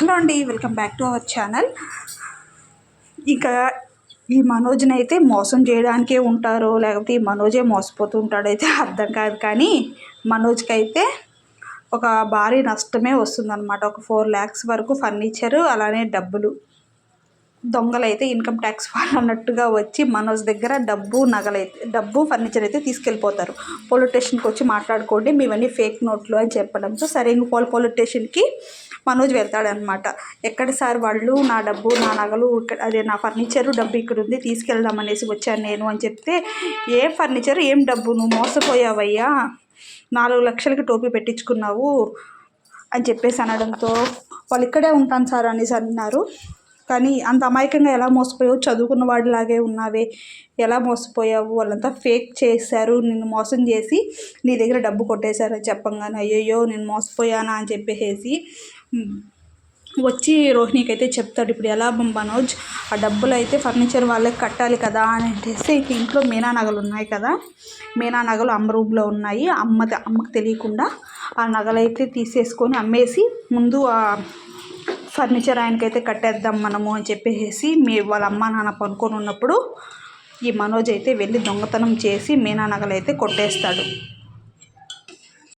Hello అండి welcome back to our channel. ఇంకా ఈ మనోజ్ని అయితే మోసం చేయడానికే ఉంటారో లేకపోతే ఈ మనోజే మోసపోతూ ఉంటాడైతే అర్థం కాదు. కానీ మనోజ్కి అయితే ఒక భారీ నష్టమే వస్తుందన్నమాట. ఒక ఫోర్ ల్యాక్స్ వరకు ఫర్నిచరు అలానే డబ్బులు. దొంగలైతే ఇన్కమ్ ట్యాక్స్ వాళ్ళు అన్నట్టుగా వచ్చి మనోజ్ దగ్గర డబ్బు నగలైతే డబ్బు ఫర్నిచర్ అయితే తీసుకెళ్ళిపోతారు. పోలీస్ స్టేషన్కి వచ్చి మాట్లాడుకోండి మీవన్నీ ఫేక్ నోట్లు అని చెప్పడంతో సరే ఇంక పోల్ పోలీస్ స్టేషన్కి మనోజ్ వెళ్తాడనమాట ఎక్కడ సార్ వాళ్ళు? నా డబ్బు నా నగలు ఇక్కడ అదే నా ఫర్నిచర్ డబ్బు ఇక్కడ ఉంది తీసుకెళ్దాం అనేసి వచ్చాను నేను అని చెప్తే ఏ ఫర్నిచర్ ఏం డబ్బు? నువ్వు మోసపోయావయ్యా. నాలుగు లక్షలకి టోపీ పెట్టించుకున్నావు. అని చెప్పేసి అనడంతో వాళ్ళు ఇక్కడే ఉంటాను సార్ అనేసి అన్నారు. కానీ అంత అమాయకంగా ఎలా మోసపోయావు? చదువుకున్న వాడిలాగే ఉన్నావే. ఎలా మోసపోయావు? వాళ్ళంతా ఫేక్ చేశారు. నిన్ను మోసం చేసి నీ దగ్గర డబ్బు కొట్టేశారు చెప్పంగానే అయ్యయ్యో నేను మోసపోయానా? అని చెప్పేసి వచ్చి రోహిణికి అయితే చెప్తాడు ఇప్పుడు ఎలా మనోజ్? ఆ డబ్బులు అయితే ఫర్నిచర్ వాళ్ళకి కట్టాలి కదా? అని అంటేసి ఇంట్లో మీనా నగలు ఉన్నాయి కదా? మీనా నగలు అమ్మ రూమ్లో ఉన్నాయి. అమ్మ అమ్మకు తెలియకుండా ఆ నగలైతే తీసేసుకొని అమ్మేసి ముందు ఆ ఫర్నిచర్ ఆయనకైతే కట్టేద్దాం మనము అని చెప్పేసి మీ వాళ్ళ అమ్మ నాన్న పనుకొని ఉన్నప్పుడు ఈ మనోజ్ అయితే వెళ్ళి దొంగతనం చేసి మీనా నగలు అయితే కొట్టేస్తాడు.